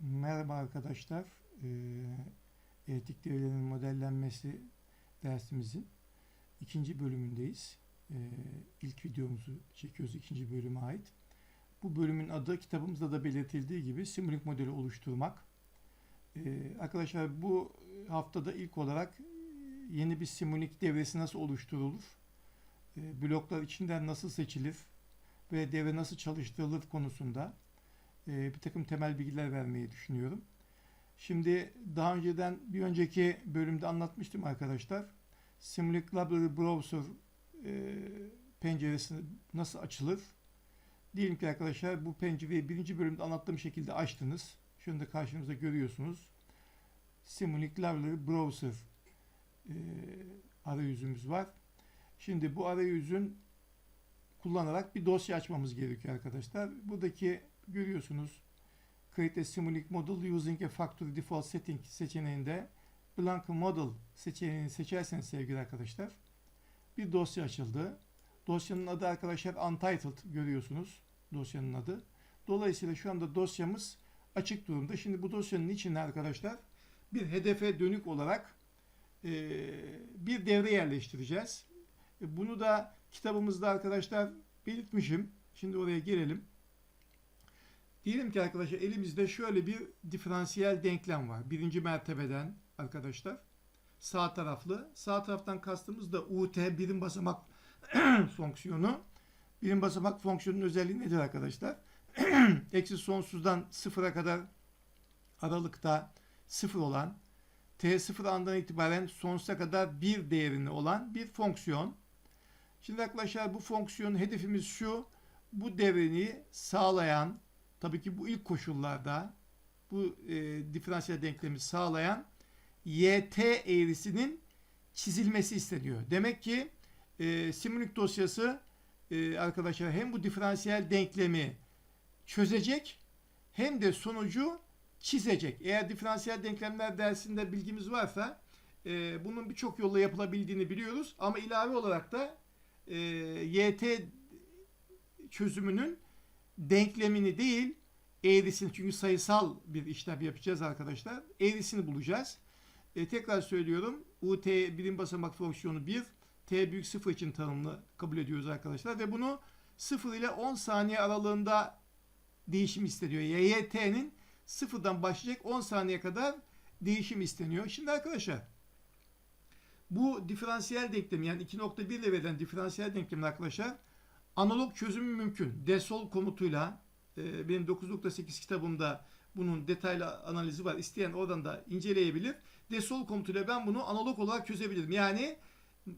Merhaba arkadaşlar. Ee, Etik değerlerin modellenmesi dersimizin ikinci bölümündeyiz. Ee, ilk videomuzu çekiyoruz ikinci bölüme ait. Bu bölümün adı kitabımızda da belirtildiği gibi Simulink modeli oluşturmak. Ee, arkadaşlar bu haftada ilk olarak yeni bir Simulink devresi nasıl oluşturulur? Bloklar içinden nasıl seçilir? Ve devre nasıl çalıştırılır konusunda e, bir takım temel bilgiler vermeyi düşünüyorum. Şimdi daha önceden bir önceki bölümde anlatmıştım arkadaşlar. Simulink Library Browser e, penceresi nasıl açılır? Diyelim ki arkadaşlar bu pencereyi birinci bölümde anlattığım şekilde açtınız. Şunu da karşınızda görüyorsunuz. Simulink Library Browser e, arayüzümüz var. Şimdi bu arayüzün kullanarak bir dosya açmamız gerekiyor arkadaşlar. Buradaki görüyorsunuz Create a Simulink Model using a Factory Default Setting seçeneğinde Blank Model seçeneğini seçerseniz sevgili arkadaşlar bir dosya açıldı. Dosyanın adı arkadaşlar Untitled görüyorsunuz dosyanın adı. Dolayısıyla şu anda dosyamız açık durumda. Şimdi bu dosyanın içine arkadaşlar bir hedefe dönük olarak e, bir devre yerleştireceğiz. E, bunu da kitabımızda arkadaşlar belirtmişim. Şimdi oraya gelelim. Diyelim ki arkadaşlar elimizde şöyle bir diferansiyel denklem var. Birinci mertebeden arkadaşlar sağ taraflı. Sağ taraftan kastımız da UT birim basamak fonksiyonu. Birim basamak fonksiyonun özelliği nedir arkadaşlar? Eksi sonsuzdan sıfıra kadar aralıkta sıfır olan t sıfır andan itibaren sonsuza kadar bir değerini olan bir fonksiyon. Şimdi arkadaşlar bu fonksiyonun hedefimiz şu. Bu devrini sağlayan tabii ki bu ilk koşullarda bu e, diferansiyel denklemi sağlayan YT eğrisinin çizilmesi isteniyor. Demek ki e, Simulink dosyası e, arkadaşlar hem bu diferansiyel denklemi çözecek hem de sonucu çizecek. Eğer diferansiyel denklemler dersinde bilgimiz varsa e, bunun birçok yolla yapılabildiğini biliyoruz. Ama ilave olarak da e, YT çözümünün denklemini değil eğrisini çünkü sayısal bir işlem yapacağız arkadaşlar. Eğrisini bulacağız. E, tekrar söylüyorum. UT birim basamak fonksiyonu 1 t büyük 0 için tanımlı kabul ediyoruz arkadaşlar ve bunu 0 ile 10 saniye aralığında değişim isteniyor. YT'nin sıfırdan başlayacak 10 saniye kadar değişim isteniyor. Şimdi arkadaşlar bu diferansiyel denklem yani 2.1 ile verilen diferansiyel denklemin arkadaşlar analog çözümü mümkün. Desol komutuyla e, benim 9.8 kitabımda bunun detaylı analizi var. İsteyen oradan da inceleyebilir. Desol komutuyla ben bunu analog olarak çözebilirim. Yani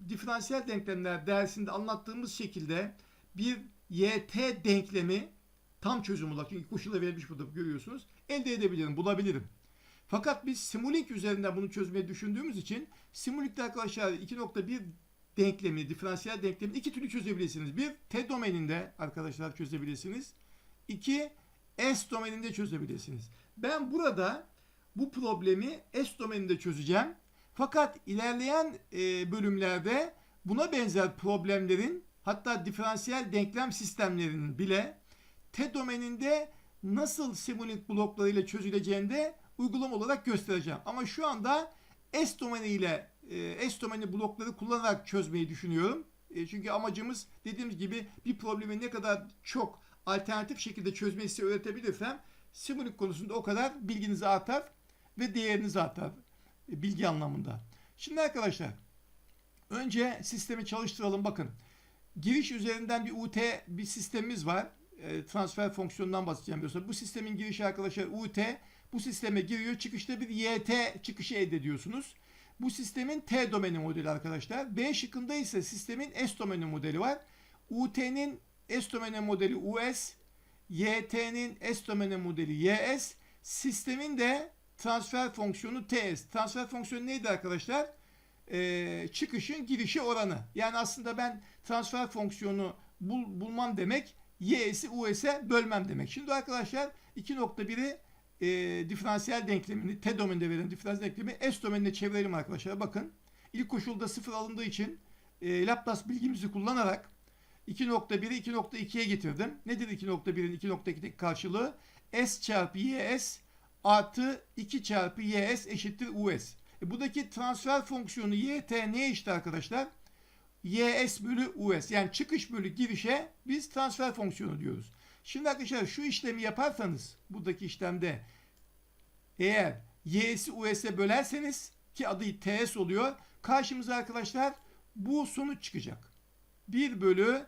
diferansiyel denklemler dersinde anlattığımız şekilde bir YT denklemi tam çözüm olarak çünkü koşula verilmiş burada görüyorsunuz. Elde edebilirim, bulabilirim. Fakat biz Simulink üzerinden bunu çözmeyi düşündüğümüz için Simulink'te arkadaşlar 2.1 denklemi, diferansiyel denklemi iki türlü çözebilirsiniz. Bir, T domeninde arkadaşlar çözebilirsiniz. İki, S domeninde çözebilirsiniz. Ben burada bu problemi S domeninde çözeceğim. Fakat ilerleyen e, bölümlerde buna benzer problemlerin hatta diferansiyel denklem sistemlerinin bile T domeninde nasıl Simulink bloklarıyla çözüleceğini de uygulama olarak göstereceğim. Ama şu anda S domeniyle e, S domeni blokları kullanarak çözmeyi düşünüyorum. E, çünkü amacımız dediğimiz gibi bir problemi ne kadar çok alternatif şekilde çözmeyi size öğretebilirsem Simulink konusunda o kadar bilginiz artar ve değeriniz artar e, bilgi anlamında. Şimdi arkadaşlar önce sistemi çalıştıralım. Bakın giriş üzerinden bir UT bir sistemimiz var. E, transfer fonksiyonundan bahsedeceğim diyorsa. Bu sistemin girişi arkadaşlar UT. Bu sisteme giriyor. Çıkışta bir YT çıkışı elde ediyorsunuz. Bu sistemin T domeni modeli arkadaşlar. B şıkkında ise sistemin S domeni modeli var. UT'nin S domeni modeli US, YT'nin S domeni modeli YS, sistemin de transfer fonksiyonu TS. Transfer fonksiyonu neydi arkadaşlar? Ee, çıkışın girişi oranı. Yani aslında ben transfer fonksiyonu bul, bulmam demek y'si us'e bölmem demek. Şimdi arkadaşlar 2.1'i e, diferansiyel denklemini T domeninde verilen diferansiyel denklemi S domenine çevirelim arkadaşlar. Bakın ilk koşulda sıfır alındığı için e, Laplace bilgimizi kullanarak 2.1'i 2.2'ye getirdim. Nedir 2.1'in 2.2'deki karşılığı? S çarpı YS artı 2 çarpı ys eşittir us. E, buradaki transfer fonksiyonu yt ne eşit arkadaşlar? ys bölü us. Yani çıkış bölü girişe biz transfer fonksiyonu diyoruz. Şimdi arkadaşlar şu işlemi yaparsanız buradaki işlemde eğer y'si us'e bölerseniz ki adı ts oluyor. Karşımıza arkadaşlar bu sonuç çıkacak. 1 bölü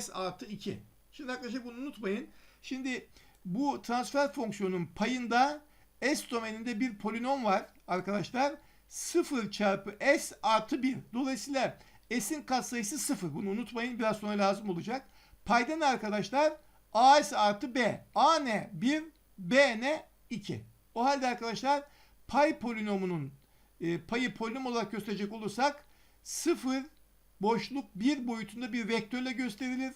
s artı 2. Şimdi arkadaşlar bunu unutmayın. Şimdi bu transfer fonksiyonun payında s domeninde bir polinom var arkadaşlar. 0 çarpı s artı 1. Dolayısıyla s'in katsayısı 0. Bunu unutmayın. Biraz sonra lazım olacak. Payda ne arkadaşlar? as artı b. a ne? 1. b ne? 2. O halde arkadaşlar pay polinomunun e, payı polinom olarak gösterecek olursak 0 boşluk 1 boyutunda bir vektörle gösterilir.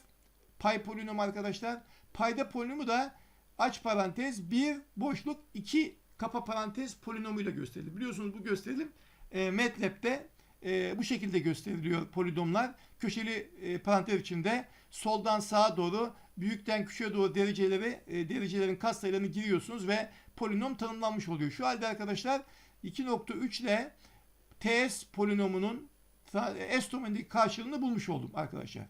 Pay polinomu arkadaşlar. Payda polinomu da aç parantez 1 boşluk 2 kapa parantez polinomuyla gösterilir. Biliyorsunuz bu gösterim e, MATLAB'de e, bu şekilde gösteriliyor polinomlar. Köşeli e, parantez içinde soldan sağa doğru büyükten küçüğe doğru dereceleri e, derecelerin katsayılarını giriyorsunuz ve polinom tanımlanmış oluyor. Şu halde arkadaşlar 2.3 ile TS polinomunun S domenindeki karşılığını bulmuş oldum arkadaşlar.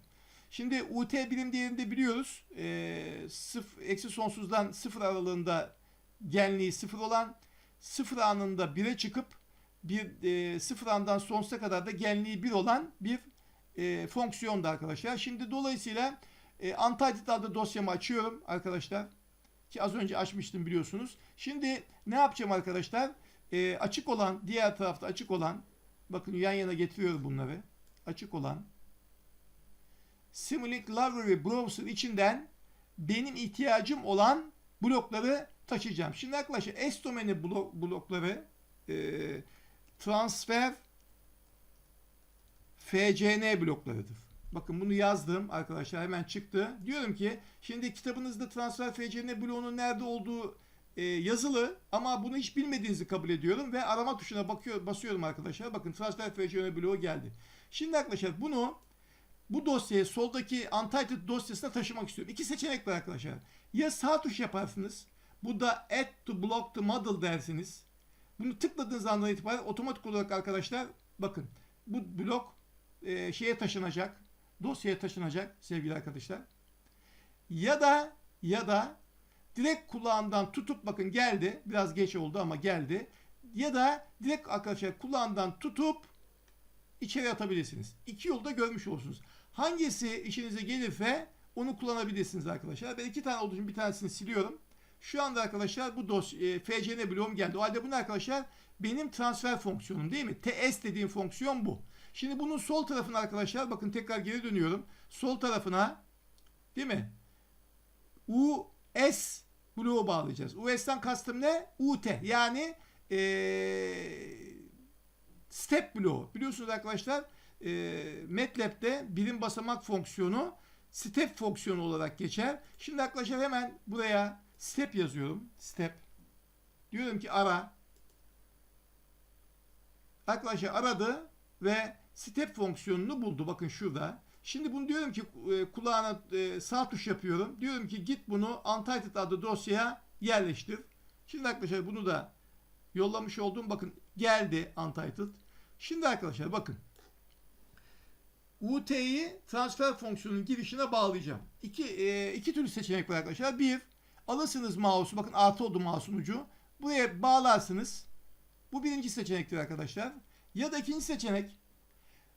Şimdi UT birim değerinde biliyoruz. E, sıfır, eksi sonsuzdan sıfır aralığında genliği sıfır olan sıfır anında 1'e çıkıp bir e, sıfır andan sonsuza kadar da genliği 1 olan bir e, fonksiyonda arkadaşlar. Şimdi dolayısıyla e, Untitled adlı dosyamı açıyorum arkadaşlar. Ki az önce açmıştım biliyorsunuz. Şimdi ne yapacağım arkadaşlar? E, açık olan, diğer tarafta açık olan, bakın yan yana getiriyorum bunları. Açık olan Simulink Library Browser içinden benim ihtiyacım olan blokları taşıyacağım. Şimdi arkadaşlar S domeni blok, blokları e, transfer FCN bloklarıdır. Bakın bunu yazdım arkadaşlar hemen çıktı. Diyorum ki şimdi kitabınızda transfer FCN bloğunun nerede olduğu e, yazılı ama bunu hiç bilmediğinizi kabul ediyorum ve arama tuşuna bakıyor, basıyorum arkadaşlar. Bakın transfer FCN bloğu geldi. Şimdi arkadaşlar bunu bu dosyayı soldaki untitled dosyasına taşımak istiyorum. İki seçenek var arkadaşlar. Ya sağ tuş yaparsınız. Bu da add to block to model dersiniz. Bunu tıkladığınız andan itibaren otomatik olarak arkadaşlar bakın bu blok e, şeye taşınacak. Dosyaya taşınacak sevgili arkadaşlar. Ya da ya da direkt kulağından tutup bakın geldi. Biraz geç oldu ama geldi. Ya da direkt arkadaşlar kulağından tutup içeri atabilirsiniz. İki yolda görmüş olursunuz. Hangisi işinize gelirse onu kullanabilirsiniz arkadaşlar. Ben iki tane olduğu için bir tanesini siliyorum. Şu anda arkadaşlar bu dos e, FCN bloğum geldi. O halde bunu arkadaşlar benim transfer fonksiyonum değil mi? TS dediğim fonksiyon bu. Şimdi bunun sol tarafına arkadaşlar bakın tekrar geri dönüyorum. Sol tarafına değil mi? US bloğu bağlayacağız. US'ten kastım ne? UT yani ee, step bloğu. Biliyorsunuz arkadaşlar e, MATLAB'de birim basamak fonksiyonu step fonksiyonu olarak geçer. Şimdi arkadaşlar hemen buraya step yazıyorum. Step. Diyorum ki ara. Arkadaşlar aradı ve step fonksiyonunu buldu. Bakın şurada. Şimdi bunu diyorum ki e, kulağına e, sağ tuş yapıyorum. Diyorum ki git bunu Untitled adlı dosyaya yerleştir. Şimdi arkadaşlar bunu da yollamış olduğum bakın geldi Untitled. Şimdi arkadaşlar bakın. UT'yi transfer fonksiyonunun girişine bağlayacağım. İki, e, iki türlü seçenek var arkadaşlar. Bir, alırsınız mouse'u. Bakın artı oldu mouse'un ucu. Buraya bağlarsınız. Bu birinci seçenektir arkadaşlar. Ya da ikinci seçenek.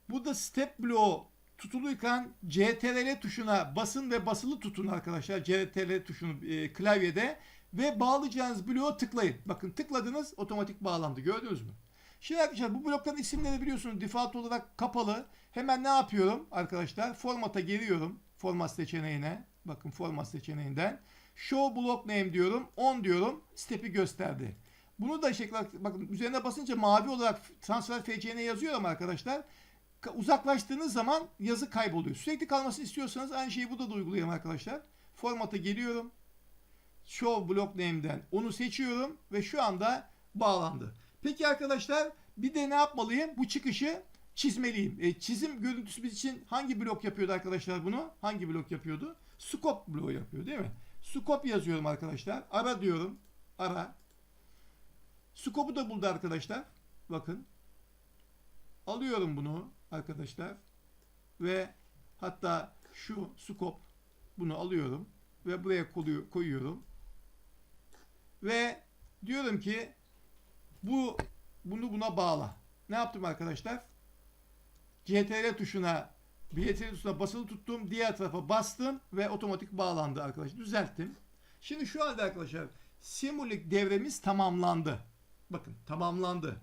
Burada step bloğu tutuluyken CTRL tuşuna basın ve basılı tutun arkadaşlar. CTRL tuşunu e, klavyede ve bağlayacağınız bloğu tıklayın. Bakın tıkladınız otomatik bağlandı. Gördünüz mü? Şimdi arkadaşlar bu blokların isimleri biliyorsunuz default olarak kapalı. Hemen ne yapıyorum arkadaşlar? Formata geliyorum. Format seçeneğine. Bakın format seçeneğinden. Show block name diyorum. On diyorum. Step'i gösterdi. Bunu da işte bakın üzerine basınca mavi olarak transfer FCN yazıyor ama arkadaşlar uzaklaştığınız zaman yazı kayboluyor. Sürekli kalmasını istiyorsanız aynı şeyi burada da uygulayalım arkadaşlar. Formata geliyorum. Show block name'den onu seçiyorum ve şu anda bağlandı. Peki arkadaşlar bir de ne yapmalıyım? Bu çıkışı çizmeliyim. E, çizim görüntüsü biz için hangi blok yapıyordu arkadaşlar bunu? Hangi blok yapıyordu? Scope bloğu yapıyor değil mi? Scope yazıyorum arkadaşlar. Ara diyorum. Ara. Scope'u da buldu arkadaşlar. Bakın. Alıyorum bunu arkadaşlar. Ve hatta şu scope bunu alıyorum ve buraya koyu- koyuyorum. Ve diyorum ki bu bunu buna bağla. Ne yaptım arkadaşlar? CTRL tuşuna CTRL tuşuna basılı tuttum. Diğer tarafa bastım ve otomatik bağlandı arkadaşlar. Düzelttim. Şimdi şu halde arkadaşlar Simulink devremiz tamamlandı. Bakın tamamlandı.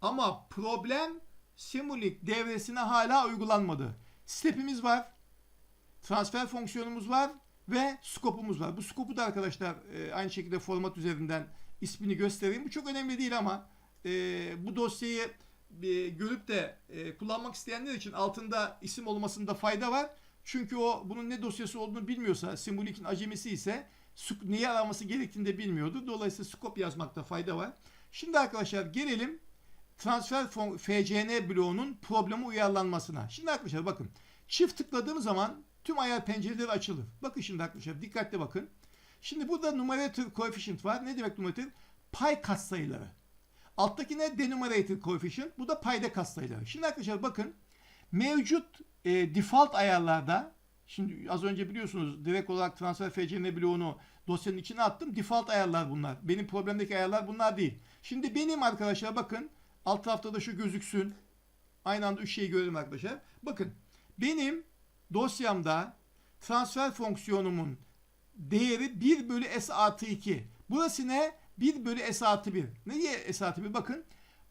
Ama problem Simulink devresine hala uygulanmadı. Step'imiz var. Transfer fonksiyonumuz var ve scope'umuz var. Bu scope'u da arkadaşlar e, aynı şekilde format üzerinden ismini göstereyim. Bu çok önemli değil ama e, bu dosyayı e, görüp de e, kullanmak isteyenler için altında isim olmasında fayda var. Çünkü o bunun ne dosyası olduğunu bilmiyorsa, Simulik'in acemisi ise neyi araması gerektiğini de bilmiyordu. Dolayısıyla scope yazmakta fayda var. Şimdi arkadaşlar gelelim transfer fon- FCN bloğunun problemi uyarlanmasına. Şimdi arkadaşlar bakın. Çift tıkladığım zaman tüm ayar pencereleri açılır. Bakın şimdi arkadaşlar dikkatli bakın. Şimdi burada numerator coefficient var. Ne demek numerator? Pay katsayıları. Alttaki ne? Denominator coefficient. Bu da payda katsayıları. Şimdi arkadaşlar bakın. Mevcut e, default ayarlarda şimdi az önce biliyorsunuz direkt olarak transfer FCN bloğunu dosyanın içine attım. Default ayarlar bunlar. Benim problemdeki ayarlar bunlar değil. Şimdi benim arkadaşlar bakın alt tarafta da şu gözüksün. Aynı anda üç şeyi görelim arkadaşlar. Bakın benim dosyamda transfer fonksiyonumun değeri 1 bölü s artı 2. Burası ne? 1 bölü s artı 1. Niye s artı 1? Bakın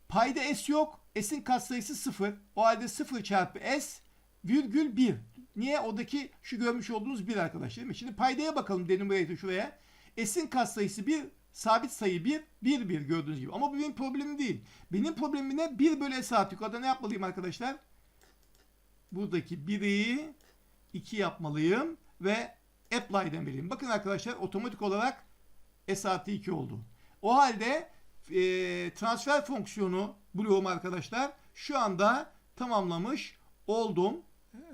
payda s yok. S'in katsayısı 0. O halde 0 çarpı s virgül 1. Niye? Oradaki şu görmüş olduğunuz 1 arkadaşlar değil mi? Şimdi paydaya bakalım denominator şuraya. S'in katsayısı 1. Sabit sayı 1. 1 1 gördüğünüz gibi. Ama bu benim problemim değil. Benim problemim ne? 1 bölü s artı 2. O da ne yapmalıyım arkadaşlar? Buradaki 1'i 2 yapmalıyım ve apply demeliyim. Bakın arkadaşlar otomatik olarak S artı 2 oldu. O halde e, transfer fonksiyonu bloğum arkadaşlar şu anda tamamlamış oldum.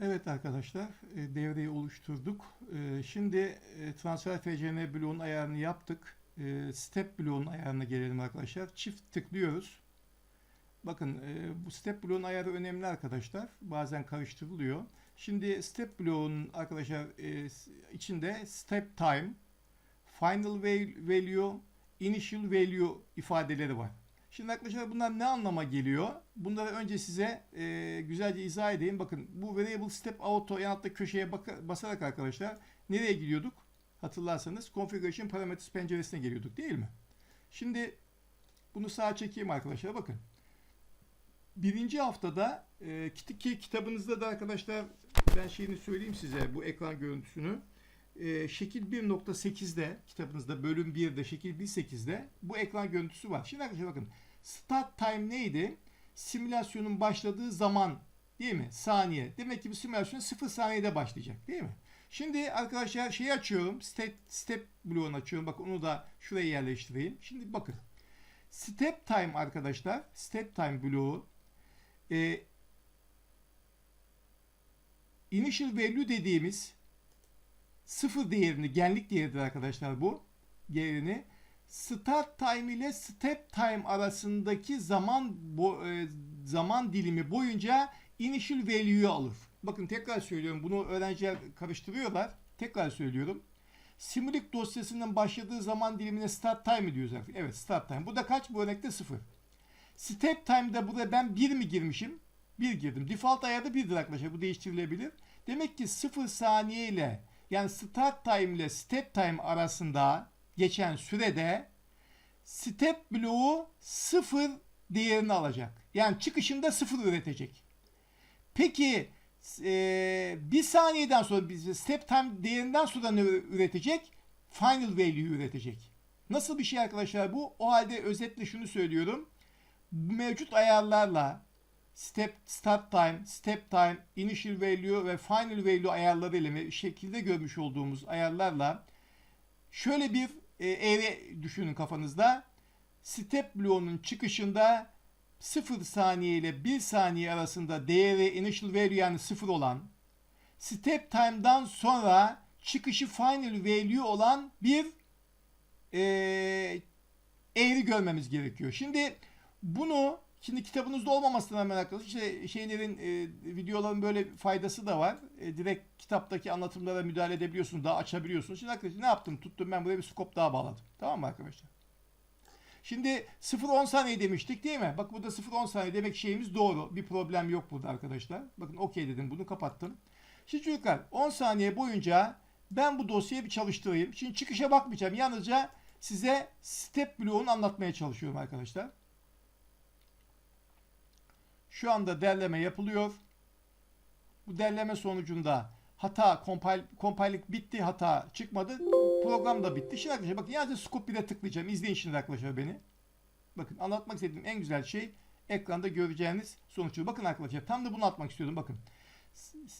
Evet arkadaşlar e, devreyi oluşturduk. E, şimdi e, transfer FCN bloğun ayarını yaptık. E, step bloğun ayarına gelelim arkadaşlar. Çift tıklıyoruz. Bakın e, bu step bloğun ayarı önemli arkadaşlar. Bazen karıştırılıyor. Şimdi step bloğun arkadaşlar e, içinde step time, final val- value, initial value ifadeleri var. Şimdi arkadaşlar bunlar ne anlama geliyor? Bunları önce size e, güzelce izah edeyim. Bakın bu variable step auto en altta köşeye baka- basarak arkadaşlar nereye gidiyorduk? Hatırlarsanız configuration parameters penceresine geliyorduk değil mi? Şimdi bunu sağa çekeyim arkadaşlar bakın. Birinci haftada e, ki kitabınızda da arkadaşlar ben şeyini söyleyeyim size bu ekran görüntüsünü. E, şekil 1.8'de kitabınızda bölüm 1'de şekil 1.8'de bu ekran görüntüsü var. Şimdi arkadaşlar bakın start time neydi? Simülasyonun başladığı zaman değil mi? Saniye. Demek ki bu simülasyon 0 saniyede başlayacak değil mi? Şimdi arkadaşlar şeyi açıyorum. Step, step bloğunu açıyorum. Bakın onu da şuraya yerleştireyim. Şimdi bakın. Step time arkadaşlar. Step time bloğu e, initial value dediğimiz sıfır değerini, genlik değeridir arkadaşlar bu. Değerini start time ile step time arasındaki zaman bo, e, zaman dilimi boyunca initial value'yu alır. Bakın tekrar söylüyorum. Bunu öğrenciler karıştırıyorlar. Tekrar söylüyorum. Simulik dosyasının başladığı zaman dilimine start time diyoruz artık. Evet start time. Bu da kaç? Bu örnekte 0. Step time'da burada ben 1 mi girmişim? 1 girdim. Default ayarda 1'dir arkadaşlar. Bu değiştirilebilir. Demek ki 0 saniye ile yani start time ile step time arasında geçen sürede step bloğu 0 değerini alacak. Yani çıkışında 0 üretecek. Peki e, bir saniyeden sonra biz step time değerinden sonra ne üretecek? Final value üretecek. Nasıl bir şey arkadaşlar bu? O halde özetle şunu söylüyorum. Mevcut ayarlarla step start time, step time, initial value ve final value ayarları ile şekilde görmüş olduğumuz ayarlarla şöyle bir e, eğri düşünün kafanızda. Step bloğunun çıkışında 0 saniye ile 1 saniye arasında değeri initial value yani 0 olan step time'dan sonra çıkışı final value olan bir e, eğri görmemiz gerekiyor. Şimdi bunu şimdi kitabınızda olmamasına rağmen arkadaşlar işte şeylerin e, videoların böyle faydası da var. E, direkt kitaptaki anlatımlara müdahale edebiliyorsunuz, daha açabiliyorsunuz. Şimdi arkadaşlar ne yaptım? Tuttum ben buraya bir skop daha bağladım. Tamam mı arkadaşlar? Şimdi 0-10 saniye demiştik değil mi? Bak burada 0-10 saniye demek şeyimiz doğru. Bir problem yok burada arkadaşlar. Bakın okey dedim bunu kapattım. Şimdi çocuklar 10 saniye boyunca ben bu dosyayı bir çalıştırayım. Şimdi çıkışa bakmayacağım. Yalnızca size step bloğunu anlatmaya çalışıyorum arkadaşlar. Şu anda derleme yapılıyor. Bu derleme sonucunda hata compile, compile'lik bitti hata çıkmadı. Program da bitti. Şimdi arkadaşlar bakın yalnızca scope 1'e tıklayacağım. İzleyin şimdi arkadaşlar beni. Bakın anlatmak istediğim en güzel şey ekranda göreceğiniz sonuçları. Bakın arkadaşlar tam da bunu atmak istiyordum. Bakın.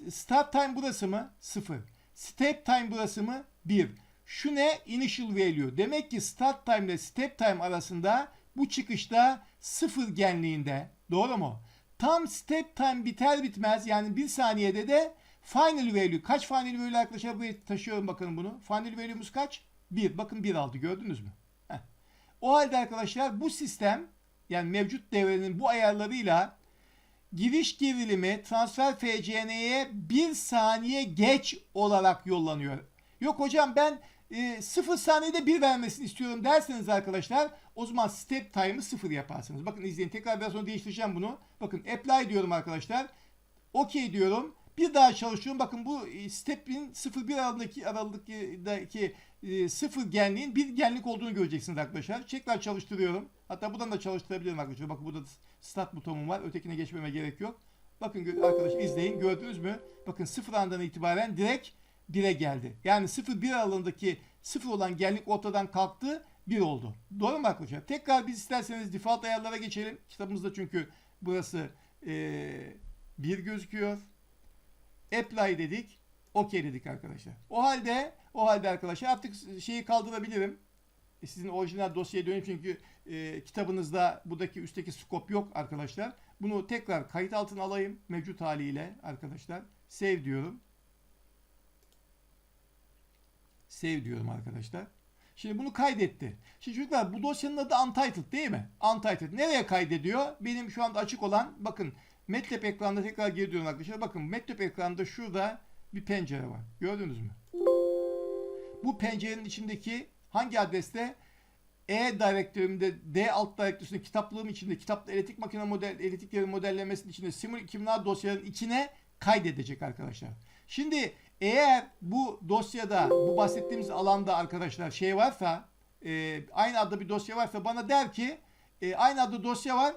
Start time burası mı? 0. Step time burası mı? 1. Şu ne? Initial value. Demek ki start time ile step time arasında bu çıkışta 0 genliğinde. Doğru mu? Tam step time biter bitmez yani 1 saniyede de final value. Kaç final value buraya taşıyorum bakın bunu. Final value'muz kaç? 1. Bakın 1 aldı gördünüz mü? Heh. O halde arkadaşlar bu sistem yani mevcut devrenin bu ayarlarıyla giriş gerilimi transfer FCN'ye 1 saniye geç olarak yollanıyor. Yok hocam ben e, 0 saniyede 1 vermesini istiyorum derseniz arkadaşlar o zaman step time'ı 0 yaparsınız. Bakın izleyin tekrar biraz sonra değiştireceğim bunu. Bakın apply diyorum arkadaşlar. OK diyorum. Bir daha çalışıyorum. Bakın bu e, step'in 0-1 aralığındaki aralıktaki e, 0 genliğin bir genlik olduğunu göreceksiniz arkadaşlar. Tekrar çalıştırıyorum. Hatta buradan da çalıştırabilirim arkadaşlar. Bakın burada start butonum var. Ötekine geçmeme gerek yok. Bakın arkadaşlar izleyin. Gördünüz mü? Bakın 0 andan itibaren direkt 1'e geldi. Yani 0-1 aralığındaki 0 olan genlik ortadan kalktı. 1 oldu. Doğru mu arkadaşlar? Tekrar biz isterseniz default ayarlara geçelim. Kitabımızda çünkü burası e, 1 gözüküyor. Apply dedik. OK dedik arkadaşlar. O halde o halde arkadaşlar artık şeyi kaldırabilirim. E, Sizin orijinal dosyaya dönüp çünkü e, kitabınızda buradaki üstteki scope yok arkadaşlar. Bunu tekrar kayıt altına alayım mevcut haliyle arkadaşlar. Save diyorum. Save diyorum arkadaşlar. Şimdi bunu kaydetti. Şimdi çocuklar bu dosyanın adı Untitled değil mi? Untitled. Nereye kaydediyor? Benim şu anda açık olan bakın MATLAB ekranında tekrar geri dönüyorum arkadaşlar. Bakın MATLAB ekranında şurada bir pencere var. Gördünüz mü? Bu pencerenin içindeki hangi adreste? E direktörümde D alt direktöründe kitaplığım içinde kitap elektrik makine model elektrik modellemesinin içinde simül 2000'ler dosyaların içine kaydedecek arkadaşlar. Şimdi eğer bu dosyada bu bahsettiğimiz alanda arkadaşlar şey varsa e, aynı adda bir dosya varsa bana der ki e, aynı adda dosya var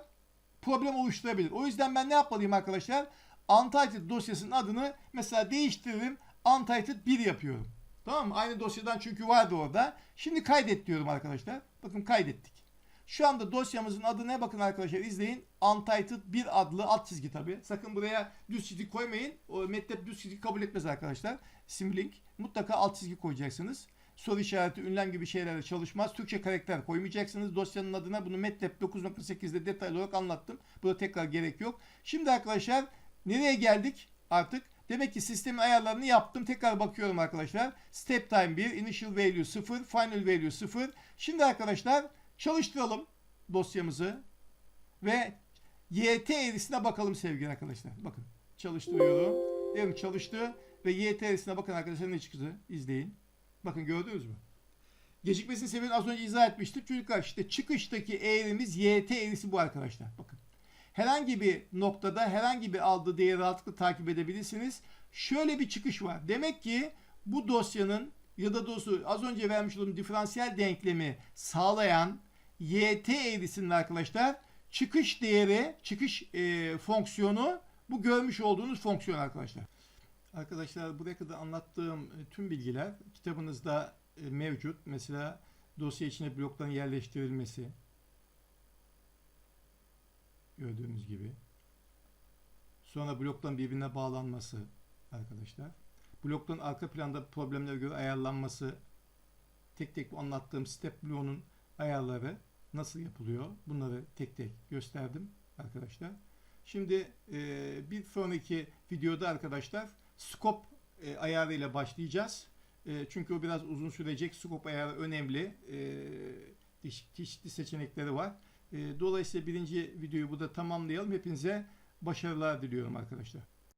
problem oluşturabilir. O yüzden ben ne yapmalıyım arkadaşlar? Untitled dosyasının adını mesela değiştiririm. Untitled 1 yapıyorum. Tamam mı? Aynı dosyadan çünkü vardı orada. Şimdi kaydet diyorum arkadaşlar. Bakın kaydettik. Şu anda dosyamızın adı ne? Bakın arkadaşlar izleyin. Untitled 1 adlı alt çizgi tabi. Sakın buraya düz çizgi koymayın. O MATLAB düz çizgi kabul etmez arkadaşlar. Simlink. Mutlaka alt çizgi koyacaksınız. Soru işareti, ünlem gibi şeylerle çalışmaz. Türkçe karakter koymayacaksınız. Dosyanın adına bunu MATLAB 9.8'de detaylı olarak anlattım. Burada tekrar gerek yok. Şimdi arkadaşlar nereye geldik artık? Demek ki sistemin ayarlarını yaptım. Tekrar bakıyorum arkadaşlar. Step time 1, initial value 0, final value 0. Şimdi arkadaşlar çalıştıralım dosyamızı ve YT eğrisine bakalım sevgili arkadaşlar. Bakın çalıştırıyorum. Diyelim çalıştı ve YT eğrisine bakın arkadaşlar ne çıktı? İzleyin. Bakın gördünüz mü? Gecikmesinin sebebini az önce izah etmiştik. Çocuklar işte çıkıştaki eğrimiz YT eğrisi bu arkadaşlar. Bakın. Herhangi bir noktada herhangi bir aldığı değeri rahatlıkla takip edebilirsiniz. Şöyle bir çıkış var. Demek ki bu dosyanın ya da doğrusu az önce vermiş olduğum diferansiyel denklemi sağlayan YT eğrisinin arkadaşlar çıkış değeri, çıkış e, fonksiyonu bu görmüş olduğunuz fonksiyon arkadaşlar. Arkadaşlar buraya kadar anlattığım e, tüm bilgiler kitabınızda e, mevcut. Mesela dosya içine blokların yerleştirilmesi, gördüğünüz gibi. Sonra blokların birbirine bağlanması arkadaşlar. Blokların arka planda problemlere göre ayarlanması, tek tek bu anlattığım step bloğunun ayarları nasıl yapılıyor? Bunları tek tek gösterdim arkadaşlar. Şimdi e, bir sonraki videoda arkadaşlar scope e, ayarıyla başlayacağız. E, çünkü o biraz uzun sürecek. Scope ayarı önemli. E, çeşitli seçenekleri var. E, dolayısıyla birinci videoyu burada tamamlayalım. Hepinize başarılar diliyorum arkadaşlar.